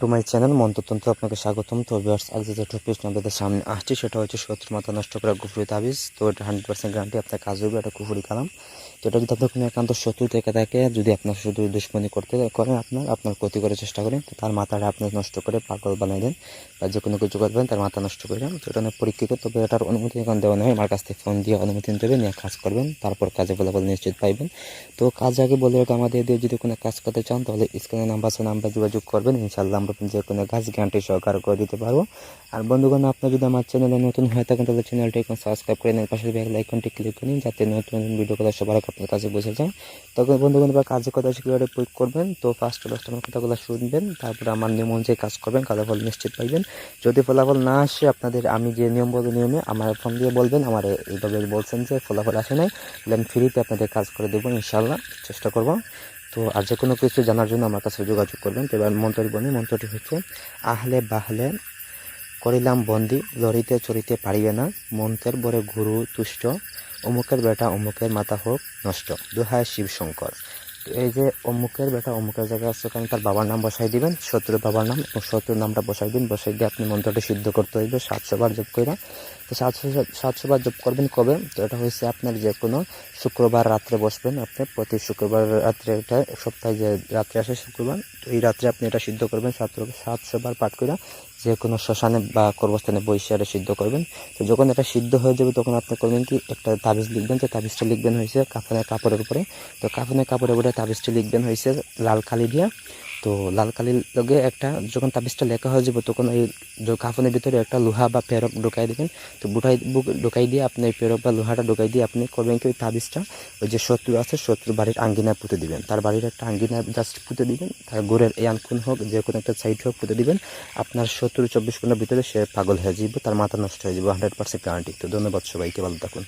To my channel মন্ত্রতন্ত্র আপনাকে স্বাগতম। তো ভিউয়ার্স আজ যে টপিক আপনাদের সামনে আসছে, সেটা হচ্ছে শত্রু মাথা নষ্ট করা কুফুরি তাবিজ। তো এটা হান্ড্রেড পার্সেন্ট গ্যারান্টি আপনার কাজ হবে, এটা কুফুরি কালাম। তো এটা যদি আপনার কোনো একান্ত শত্রু থেকে থাকে, যদি আপনার শুধু দুশ্মনী করতে করেন আপনার আপনার ক্ষতি করার চেষ্টা করেন, তো তার মাথাটা আপনি নষ্ট করে পাগল বানিয়ে দেন বা যে কোনো কিছু করবেন, তার মাথা নষ্ট করে দেন। তো এটা অনেক পরীক্ষিত, তবে এটার অনুমতি এখন দেওয়া নয় আমার কাছ থেকে ফোন দিয়ে অনুমতি হবে নিয়ে কাজ করবেন, তারপর কাজে ফলাফল নিশ্চিত পাইবেন। তো কাজ আগে বলে রাখি আমাদের যদি কোনো কাজ করতে চান, তাহলে স্ক্রিনে নাম্বার আছে নাম্বার যোগাযোগ করবেন ইনশাল্লাহ আমরা যে কোনো কাজ গ্যারান্টি সহকার করে দিতে পারব। আর বন্ধুগণ আপনার যদি আমার চ্যানেলে নতুন হয়ে থাকেন, তাহলে চ্যানেলটি এখন সাবস্ক্রাইব করে নেন। পাশে বেল আইকনটি ক্লিক করে নিন, যাতে নতুন নতুন ভিডিও কথা সবার আপনার কাছে বসে যায়। তখন বন্ধুগণ, এবার কাজে কথা কীভাবে প্রয়োগ করবেন? তো ফার্স্ট ফার্স্ট আমার কথাগুলো শুনবেন, তারপরে আমার নিয়ম অনুযায়ী কাজ করবেন, ফলাফল নিশ্চিত পাইবেন। যদি ফলাফল না আসে, আপনাদের আমি যে নিয়ম বলব, নিয়মে আমার ফোন দিয়ে বলবেন, আমার এইভাবে বলছেন যে ফলাফল আসে নাই, তাহলে আমি ফ্রিতে আপনাদের কাজ করে দেবো ইনশাল্লাহ চেষ্টা করব। তো আর যে কোনো কিছু জানার জন্য আমার কাছে যোগাযোগ করবেন। তো এবার মন্ত্রটি বলি, মন্ত্রটি হচ্ছে, আহলে বাহলে করিলাম বন্দি, লড়িতে চড়িতে পারিবে না। মন্ত্রের বরে গুরু তুষ্ট, অমুকের বেটা অমুকের মাতা হোক নষ্ট। দুহায় শিব শঙ্কর তো এই যে অমুকের বেটা অমুকের জায়গায় আছে কারণ তার বাবার নাম বসাই দিবেন, শত্রুর বাবার নাম এবং শত্রুর নামটা বসাই দিন, বসাই দিয়ে আপনি মন্ত্রটি সিদ্ধ করতে হইবে সাতশো বার জপ করে তো সাতশো সাতশো বার জপ করবেন কবে? তো এটা হচ্ছে আপনার যে কোনো শুক্রবার রাত্রে বসবেন আপনি, প্রতি শুক্রবার রাত্রে এটা, সপ্তাহে যে রাত্রে আসে শুক্রবার, তো এই রাত্রে আপনি এটা সিদ্ধ করবেন সাতশো সাতশো বার পাঠ করে যে কোনো শ্মশানে বা কর্মস্থানে এটা সিদ্ধ করবেন। তো যখন এটা সিদ্ধ হয়ে যাবে, তখন আপনি করবেন কি, একটা তাবিজ লিখবেন। যে তাবিজটা লিখবেন হয়েছে কাফনের কাপড়ের উপরে। তো কাফনের কাপড়ের উপরে তাবিজটা লিখবেন হয়েছে লাল কালি দিয়া। তো লাল কালির লগে একটা যখন তাবিজটা লেখা হয়ে যাবে, তখন এই কাফনের ভিতরে একটা লোহা বা পেরক ঢুকাই দেবেন। তো বুটাই ঢুকাই দিয়ে আপনি এই পেরক বা লোহাটা ঢুকাই দিয়ে আপনি করবেন কি, ওই তাবিজটা ওই যে শত্রু আছে শত্রু বাড়ির আঙ্গিনায় পুঁতে দিবেন। তার বাড়ির একটা আঙ্গিনায় জাস্ট পুঁতে দিবেন। তার গোড়ের এই আনকুন হোক, যে কোনো একটা সাইড হোক পুঁতে দিবেন। আপনার শত্রু চব্বিশ ঘণ্টার ভিতরে সে পাগল হয়ে যাবে তার মাথা নষ্ট হয়ে যাবে হান্ড্রেড পার্সেন্ট গ্যারান্টি তো ধন্যবাদ সবাইকে, ভালো থাকুন।